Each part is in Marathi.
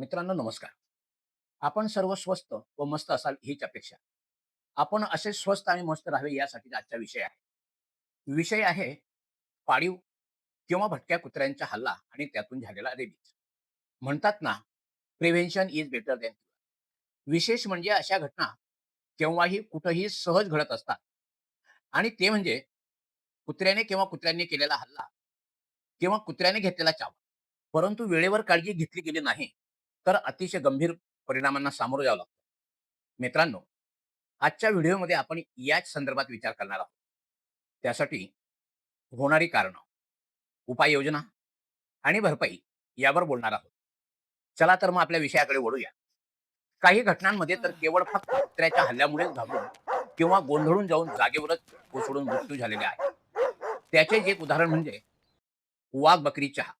मित्रांनो नमस्कार. आपण सर्व स्वस्त व मस्त असाल हीच अपेक्षा. आपण असे स्वस्त आणि मस्त राहावे यासाठी आजचा विषय आहे. विषय आहे पाळीव किंवा भटक्या कुत्र्यांचा हल्ला आणि त्यातून झालेला रेबीज. म्हणतात ना प्रिव्हेन्शन इज बेटर दॅन विशेष म्हणजे अशा घटना केव्हाही कुठंही सहज घडत असतात. आणि ते म्हणजे कुत्र्याने किंवा कुत्र्यांनी केलेला हल्ला किंवा कुत्र्याने घेतलेला चावा. परंतु वेळेवर काळजी घेतली गेली नाही. तर अतिशय गंभीर परिणामांना सामोरं जावं लागतं. मित्रांनो आजच्या व्हिडिओमध्ये आपण याच संदर्भात विचार करणार आहोत. त्यासाठी होणारी कारणं उपाययोजना आणि भरपाई यावर बोलणार आहोत. चला तर मग आपल्या विषयाकडे वळूया. काही घटनांमध्ये तर केवळ फक्त कुत्र्याच्या हल्ल्यामुळेच घाबरून किंवा गोंधळून जाऊन जागेवरच कोसळून मृत्यू झालेले आहे त्याचे एक उदाहरण म्हणजे वाघ बकरी चहा.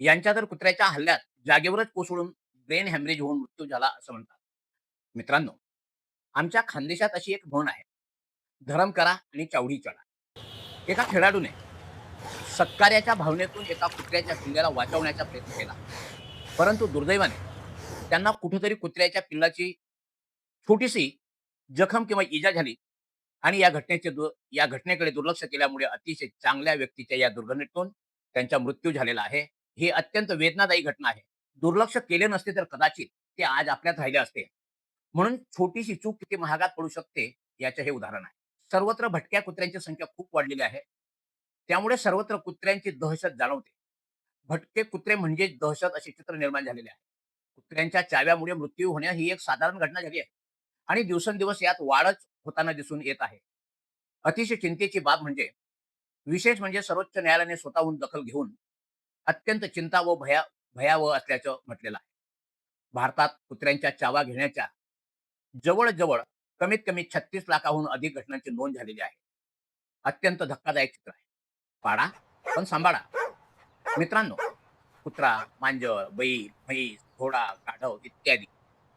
यांच्या तर कुत्र्याच्या हल्ल्यात जागेवरच कोसळून ब्रेन हॅमरेज होऊन मृत्यू झाला असं म्हणतात. मित्रांनो आमच्या खानदेशात अशी एक म्हण आहे धरम करा आणि चावडी चढा. एका खेळाडूने सत्कार्याच्या भावनेतून एका कुत्र्याच्या पिल्ल्याला वाचवण्याचा प्रयत्न केला. परंतु दुर्दैवाने त्यांना कुठेतरी कुत्र्याच्या पिल्लाची छोटीशी जखम किंवा इजा झाली आणि या घटनेचे दु- या घटनेकडे दुर्लक्ष केल्यामुळे अतिशय चांगल्या व्यक्तीच्या या दुर्घटनेतून त्यांचा मृत्यू झालेला आहे. ही अत्यंत वेदनादायी घटना आहे. दुर्लक्ष केले नसते तर कदाचित ते आज आपल्यात राहिले असते. म्हणून छोटीशी चूक किती महागात पडू शकते याचे हे उदाहरण आहे. सर्वत्र भटक्या कुत्र्यांची संख्या खूप वाढलेली आहे. त्यामुळे सर्वत्र कुत्र्यांची दहशत जाणवते. भटके कुत्रे म्हणजे दहशत असे चित्र निर्माण झालेले आहे. कुत्र्यांच्या चाव्यामुळे मृत्यू होणे ही एक साधारण घटना झाली आहे. आणि दिवसेंदिवस यात वाढच होताना दिसून येत आहे. अतिशय चिंतेची बाब म्हणजे विशेष म्हणजे सर्वोच्च न्यायालयाने स्वतःहून दखल घेऊन अत्यंत चिंता व भया भयावह असल्याचं म्हटलेलं आहे. भारतात कुत्र्यांच्या चावा घेण्याच्या जवळजवळ कमीत कमी छत्तीस लाखाहून अधिक घटनांची नोंद झालेली आहे. अत्यंत धक्कादायक चित्र आहे. पाडा पण सांभाळा. मित्रांनो कुत्रा मांजर बैल म्हैस घोडा गाढव इत्यादी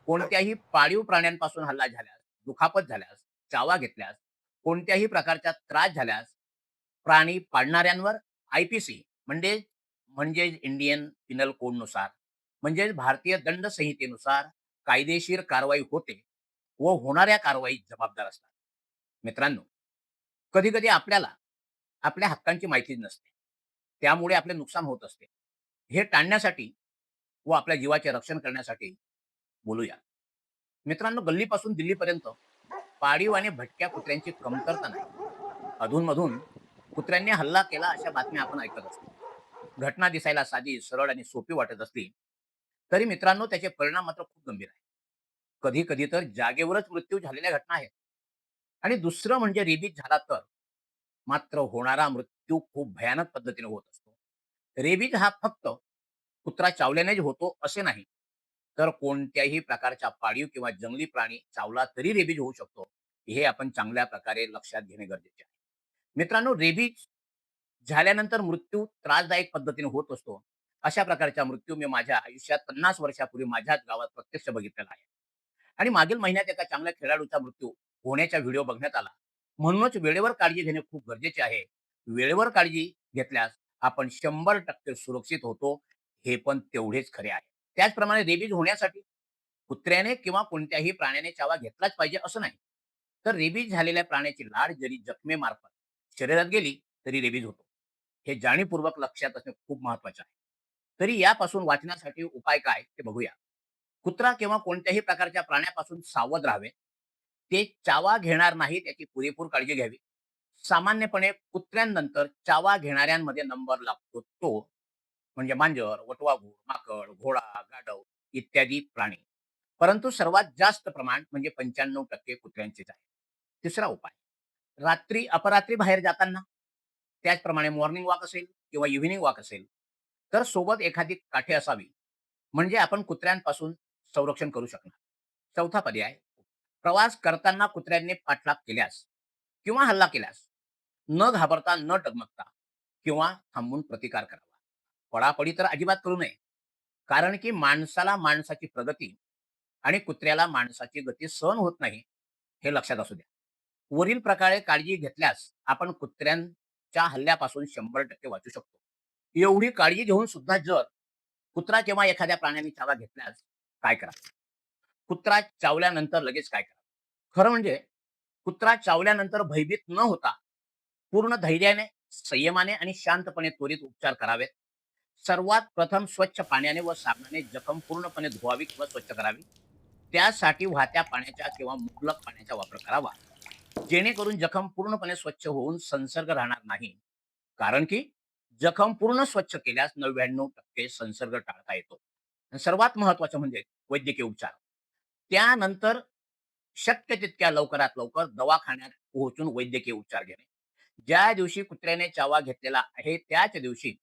कोणत्याही पाळीव प्राण्यांपासून हल्ला झाल्यास दुखापत झाल्यास चावा घेतल्यास कोणत्याही प्रकारचा त्रास झाल्यास प्राणी पाळणाऱ्यांवर आय पी सी म्हणजे म्हणजेच इंडियन पिनल कोडनुसार म्हणजेच भारतीय दंड संहितेनुसार कायदेशीर कारवाई होते व होणाऱ्या कारवाईत जबाबदार असतात. मित्रांनो कधी कधी आपल्याला आपल्या हक्कांची माहितीच नसते. त्यामुळे आपले नुकसान होत असते. हे टाळण्यासाठी व आपल्या जीवाचे रक्षण करण्यासाठी बोलूया. मित्रांनो गल्लीपासून दिल्लीपर्यंत पाळीव आणि भटक्या कुत्र्यांची कमतरता नाही. अधूनमधून कुत्र्यांनी हल्ला केला अशा बातम्या आपण ऐकत असतो. घटना दिसायला साधी सरळ आणि सोपी वाटत असली तरी मित्रांनो त्याचे परिणाम मात्र खूप गंभीर आहे कधी कधी तर जागेवरच मृत्यू झालेल्या घटना आहेत. आणि दुसरं म्हणजे रेबीज झाला तर मात्र होणारा मृत्यू खूप भयानक पद्धतीने होत असतो. रेबीज हा फक्त कुत्रा चावल्यानेच होतो असे नाही तर कोणत्याही प्रकारचा पाळीव किंवा जंगली प्राणी चावला तरी रेबीज होऊ शकतो हे आपण चांगल्या प्रकारे लक्षात घेणे गरजेचे आहे. मित्रांनो रेबीज झाल्यानंतर मृत्यू त्रासदायक पद्धतीने होत असतो. अशा प्रकारचा मृत्यू मी माझ्या आयुष्यात पन्नास वर्षापूर्वी माझ्याच गावात प्रत्यक्ष बघितलेला आहे. आणि मागील महिन्यात एका चांगल्या खेळाडूचा मृत्यू होण्याचा व्हिडिओ बघण्यात आला. म्हणूनच वेळेवर काळजी घेणे खूप गरजेचे आहे. वेळेवर काळजी घेतल्यास आपण शंभर टक्के सुरक्षित होतो हे पण तेवढेच खरे आहे. त्याचप्रमाणे रेबीज होण्यासाठी कुत्र्याने किंवा कोणत्याही प्राण्याने चावा घेतलाच पाहिजे असं नाही. तर रेबीज झालेल्या प्राण्याची लाड जरी जखमेमार्फत शरीरात गेली तरी रेबीज होतो. हे जाणीवपूर्वक लक्षात असणे खूप महत्त्वाचे आहे. तरी यापासून वाचण्यासाठी उपाय काय ते बघूया. कुत्रा किंवा कोणत्याही प्रकारच्या प्राण्यापासून सावध राहावे. ते चावा घेणार नाही त्याची पुरेपूर काळजी घ्यावी. सामान्यपणे कुत्र्यांनंतर चावा घेणाऱ्यांमध्ये नंबर लागतो तो म्हणजे मांजर वटवाघूळ माकड घोडा गाढव इत्यादी प्राणी. परंतु सर्वात जास्त प्रमाण म्हणजे पंच्याण्णव टक्के कुत्र्यांचेच आहे. तिसरा उपाय. रात्री अपरात्री बाहेर जाताना त्याचप्रमाणे मॉर्निंग वॉक असेल किंवा इव्हिनिंग वॉक असेल तर सोबत एखादी काठी असावी. म्हणजे आपण कुत्र्यांपासून संरक्षण करू शकणार. चौथा पर्याय प्रवास करताना कुत्र्यांनी पाठलाग केल्यास किंवा हल्ला केल्यास न घाबरता न डगमगता किंवा थांबून प्रतिकार करावा. पडापडी तर अजिबात करू नये. कारण की माणसाला माणसाची प्रगती आणि कुत्र्याला माणसाची गती सहन होत नाही हे लक्षात असू द्या. वरील प्रकारे काळजी घेतल्यास आपण कुत्र्यां च्या हल्ल्यापासून शंभर टक्के वाचू शकतो एवढी काळजी घेऊन सुद्धा जर कुत्रा किंवा एखाद्या प्राण्याने चावा घेतल्यास काय करा कुत्रा चावल्यानंतर लगेच काय करा खरं म्हणजे कुत्रा चावल्यानंतर भयभीत न होता पूर्ण धैर्याने, संयमाने आणि शांतपणे त्वरित उपचार करावेत. सर्वात प्रथम स्वच्छ पाण्याने व साबणाने जखम पूर्णपणे धुवावी किंवा स्वच्छ करावी. त्यासाठी वाहत्या पाण्याच्या किंवा मुबलक पाण्याचा वापर करावा. जेणेकरून जखम पूर्णपणे स्वच्छ होऊन संसर्ग राहणार नाही. कारण की जखम पूर्ण स्वच्छ केल्यास 99% संसर्ग टाळता येतो. सर्वात महत्वाचं म्हणजे वैद्यकीय उपचार. त्यानंतर शक्य तितक्या लवकरात लवकर दवाखान्यात पोहोचून वैद्यकीय उपचार घेणे. ज्या दिवशी कुत्र्याने चावा घेतलेला आहे त्याच दिवशी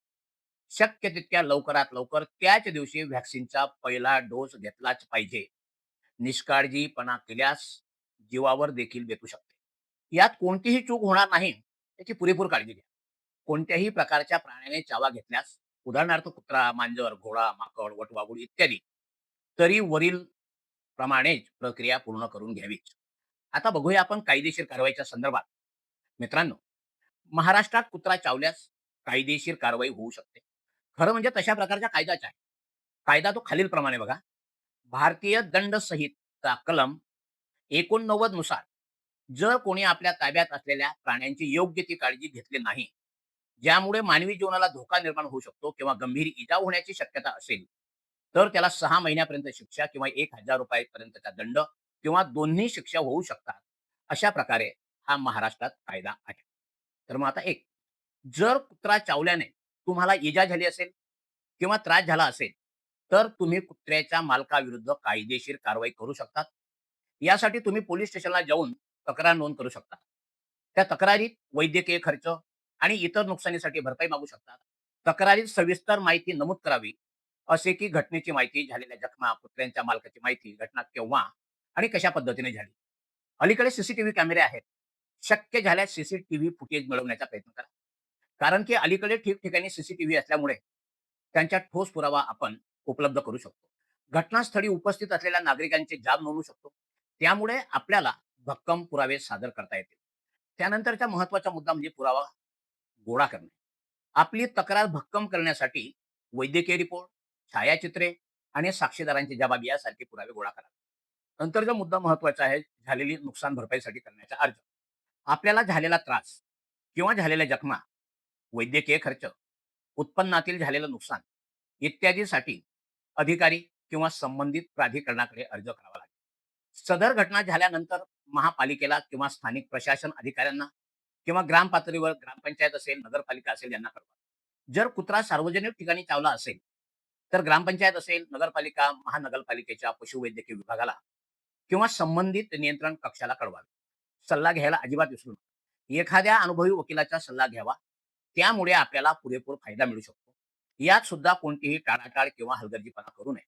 शक्य तितक्या लवकरात लवकर त्याच दिवशी व्हॅक्सिनचा पहिला डोस घेतलाच पाहिजे. निष्काळजीपणा केल्यास जीवावर देखील बेतू शकतो यात कोणतीही चूक होणार नाही याची पुरेपूर काळजी घ्या. कोणत्याही प्रकारच्या प्राण्याने चावा घेतल्यास, उदाहरणार्थ कुत्रा, मांजर, घोडा, माकड, वटवागुळ इत्यादी, तरी वरील प्रमाणेच प्रक्रिया पूर्ण करून घ्यावी. आता बघूया आपण कायदेशीर कारवाईच्या संदर्भात. मित्रांनो, महाराष्ट्रात कुत्रा चावल्यास कायदेशीर कारवाई होऊ शकते. खरं म्हणजे तशा प्रकारच्या कायदाच आहे. कायदा तो खालीलप्रमाणे बघा. भारतीय दंड संहिता कलम 89 नुसार जर कोणी आपल्या ताब्यात असलेल्या प्राण्यांची योग्य ती काळजी घेतली नाही, ज्यामुळे मानवी जीवनाला धोका निर्माण होऊ शकतो किंवा गंभीर इजा होण्याची शक्यता असेल, तर त्याला सहा महिन्यापर्यंत शिक्षा किंवा एक हजार रुपयापर्यंतचा दंड किंवा दोन्ही शिक्षा होऊ शकतात. अशा प्रकारे हा महाराष्ट्रात कायदा आहे. तर मग आता एक जर कुत्रा चावल्याने तुम्हाला इजा झाली असेल किंवा त्रास झाला असेल, तर तुम्ही कुत्र्याच्या मालकाविरुद्ध कायदेशीर कारवाई करू शकतात. यासाठी तुम्ही पोलीस स्टेशनला जाऊन तक्रार नोंद करू शकता. त्या तक्रारीत वैद्यकीय खर्च आणि इतर नुकसानीसाठी भरपाई मागू शकतात तक्रारीत सविस्तर माहिती नमूद करावी. असे की घटनेची माहिती, झालेल्या जखमा, कुत्र्यांच्या मालकाची माहिती, घटना केव्हा आणि कशा पद्धतीने झाली. अलीकडे सीसीटीव्ही कॅमेरे आहेत. शक्य झाल्यास सीसीटीव्ही फुटेज मिळवण्याचा प्रयत्न करा. कारण की अलीकडे ठिकठिकाणी सीसीटीव्ही असल्यामुळे त्यांचा ठोस पुरावा आपण उपलब्ध करू शकतो. घटनास्थळी उपस्थित असलेल्या नागरिकांचे जाब नोंदवू शकतो. त्यामुळे आपल्याला भक्कम पुरावे सादर करता येतील. त्यानंतरचा महत्त्वाचा मुद्दा म्हणजे पुरावा गोळा करणे. आपली तक्रार भक्कम करण्यासाठी वैद्यकीय रिपोर्ट, छायाचित्रे आणि साक्षीदारांची जबाब यासारखे पुरावे गोळा करा. नंतरचा मुद्दा महत्त्वाचा आहे, झालेली नुकसान भरपाईसाठी करण्याचा अर्ज. आपल्याला झालेला त्रास किंवा झालेल्या जखमा, वैद्यकीय खर्च, उत्पन्नातील झालेलं नुकसान इत्यादीसाठी अधिकारी किंवा संबंधित प्राधिकरणाकडे अर्ज करावा लागेल. सदर घटना झाल्यानंतर महापालिकेला किंवा स्थानिक प्रशासन अधिकाऱ्यांना किंवा ग्राम पातळीवर ग्रामपंचायत असेल, नगरपालिका असेल यांना कळवा. जर कुत्रा सार्वजनिक ठिकाणी चावला असेल, तर ग्रामपंचायत असेल, नगरपालिका, महानगरपालिकेच्या पशुवैद्यकीय विभागाला किंवा संबंधित नियंत्रण कक्षाला कळवावे. सल्ला घ्यायला अजिबात विसरू नका. एखाद्या अनुभवी वकिलाचा सल्ला घ्यावा. त्यामुळे आपल्याला पुरेपूर फायदा मिळू शकतो. यात सुद्धा कोणतीही टाळाटाळ किंवा हलगर्जीपणा करू नये.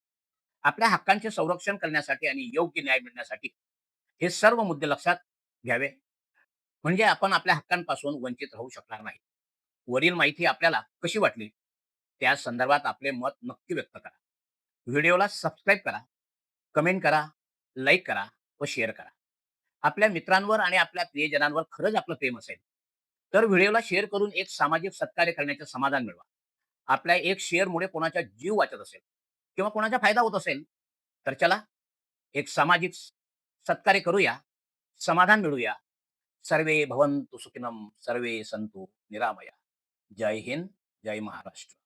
आपल्या हक्कांचे संरक्षण करण्यासाठी आणि योग्य न्याय मिळण्यासाठी हे सर्व मुद्दे लक्षात घ्यावे. म्हणजे आपण आपल्या हक्कांपासून वंचित राहू शकणार नाही. वरील माहिती आपल्याला कशी वाटली? त्या संदर्भात आपले मत नक्की व्यक्त करा. व्हिडिओला सबस्क्राईब करा, कमेंट करा, लाईक करा व शेअर करा. आपल्या मित्रांवर आणि आपल्या प्रियजनांवर खरंच आपलं प्रेम असेल, तर व्हिडिओला शेअर करून एक सामाजिक सत्कार्य करण्याचे समाधान मिळवा. आपल्या एक शेअरमुळे कोणाचा जीव वाचत असेल किंवा कोणाचा फायदा होत असेल, तर चला एक सामाजिक सत्कार्य करूया, समाधान मिळूया सर्वे भवन्तु सुखिनम सर्वे सन्तु निरामया. जय हिंद, जय महाराष्ट्र.